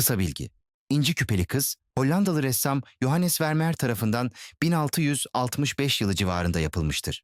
Kısa bilgi. İnci Küpeli Kız, Hollandalı ressam Johannes Vermeer tarafından 1665 yılı civarında yapılmıştır.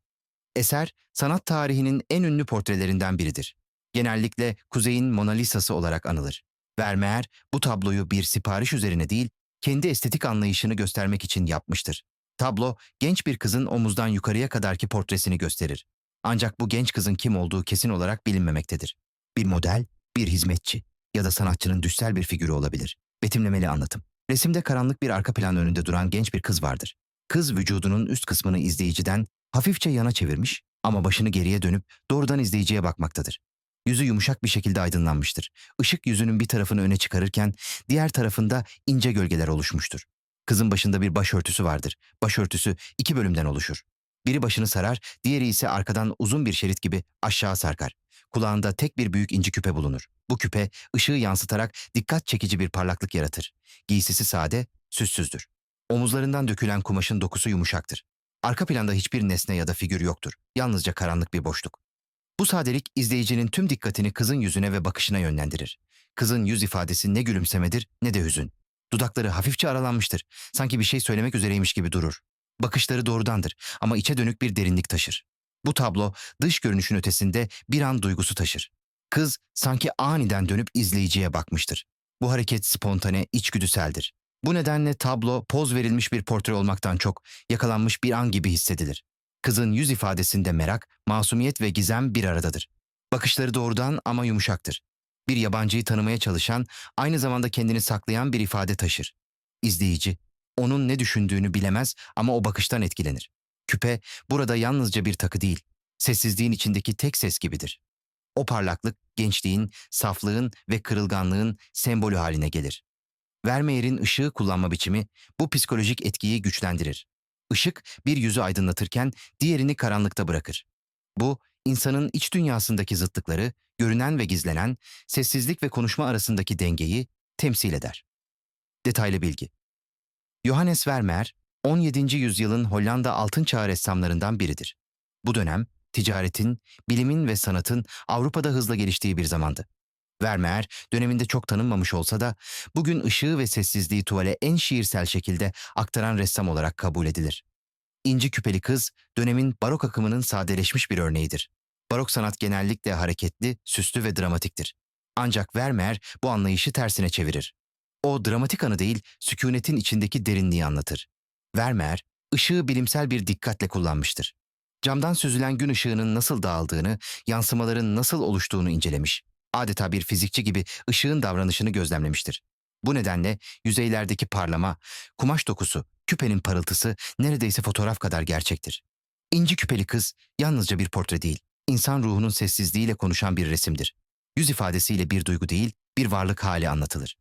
Eser, sanat tarihinin en ünlü portrelerinden biridir. Genellikle Kuzey'in Mona Lisa'sı olarak anılır. Vermeer, bu tabloyu bir sipariş üzerine değil, kendi estetik anlayışını göstermek için yapmıştır. Tablo, genç bir kızın omuzdan yukarıya kadarki portresini gösterir. Ancak bu genç kızın kim olduğu kesin olarak bilinmemektedir. Bir model, bir hizmetçi ya da sanatçının düşsel bir figürü olabilir. Betimlemeli anlatım. Resimde karanlık bir arka plan önünde duran genç bir kız vardır. Kız vücudunun üst kısmını izleyiciden hafifçe yana çevirmiş ama başını geriye dönüp doğrudan izleyiciye bakmaktadır. Yüzü yumuşak bir şekilde aydınlanmıştır. Işık yüzünün bir tarafını öne çıkarırken diğer tarafında ince gölgeler oluşmuştur. Kızın başında bir başörtüsü vardır. Başörtüsü iki bölümden oluşur. Biri başını sarar, diğeri ise arkadan uzun bir şerit gibi aşağı sarkar. Kulağında tek bir büyük inci küpe bulunur. Bu küpe ışığı yansıtarak dikkat çekici bir parlaklık yaratır. Giysisi sade, süssüzdür. Omuzlarından dökülen kumaşın dokusu yumuşaktır. Arka planda hiçbir nesne ya da figür yoktur. Yalnızca karanlık bir boşluk. Bu sadelik izleyicinin tüm dikkatini kızın yüzüne ve bakışına yönlendirir. Kızın yüz ifadesi ne gülümsemedir ne de hüzün. Dudakları hafifçe aralanmıştır. Sanki bir şey söylemek üzereymiş gibi durur. Bakışları doğrudandır ama içe dönük bir derinlik taşır. Bu tablo dış görünüşün ötesinde bir an duygusu taşır. Kız sanki aniden dönüp izleyiciye bakmıştır. Bu hareket spontane, içgüdüseldir. Bu nedenle tablo poz verilmiş bir portre olmaktan çok yakalanmış bir an gibi hissedilir. Kızın yüz ifadesinde merak, masumiyet ve gizem bir aradadır. Bakışları doğrudan ama yumuşaktır. Bir yabancıyı tanımaya çalışan, aynı zamanda kendini saklayan bir ifade taşır. İzleyici, onun ne düşündüğünü bilemez ama o bakıştan etkilenir. Küpe burada yalnızca bir takı değil, sessizliğin içindeki tek ses gibidir. O parlaklık gençliğin, saflığın ve kırılganlığın sembolü haline gelir. Vermeer'in ışığı kullanma biçimi bu psikolojik etkiyi güçlendirir. Işık bir yüzü aydınlatırken diğerini karanlıkta bırakır. Bu, insanın iç dünyasındaki zıtlıkları, görünen ve gizlenen, sessizlik ve konuşma arasındaki dengeyi temsil eder. Detaylı bilgi Johannes Vermeer, 17. yüzyılın Hollanda altın çağı ressamlarından biridir. Bu dönem, ticaretin, bilimin ve sanatın Avrupa'da hızla geliştiği bir zamandı. Vermeer, döneminde çok tanınmamış olsa da bugün ışığı ve sessizliği tuvale en şiirsel şekilde aktaran ressam olarak kabul edilir. İnci Küpeli Kız, dönemin barok akımının sadeleşmiş bir örneğidir. Barok sanat genellikle hareketli, süslü ve dramatiktir. Ancak Vermeer bu anlayışı tersine çevirir. O dramatik anı değil, sükunetin içindeki derinliği anlatır. Vermeer, ışığı bilimsel bir dikkatle kullanmıştır. Camdan süzülen gün ışığının nasıl dağıldığını, yansımaların nasıl oluştuğunu incelemiş. Adeta bir fizikçi gibi ışığın davranışını gözlemlemiştir. Bu nedenle yüzeylerdeki parlama, kumaş dokusu, küpenin parıltısı neredeyse fotoğraf kadar gerçektir. İnci küpeli kız yalnızca bir portre değil, insan ruhunun sessizliğiyle konuşan bir resimdir. Yüz ifadesiyle bir duygu değil, bir varlık hali anlatılır.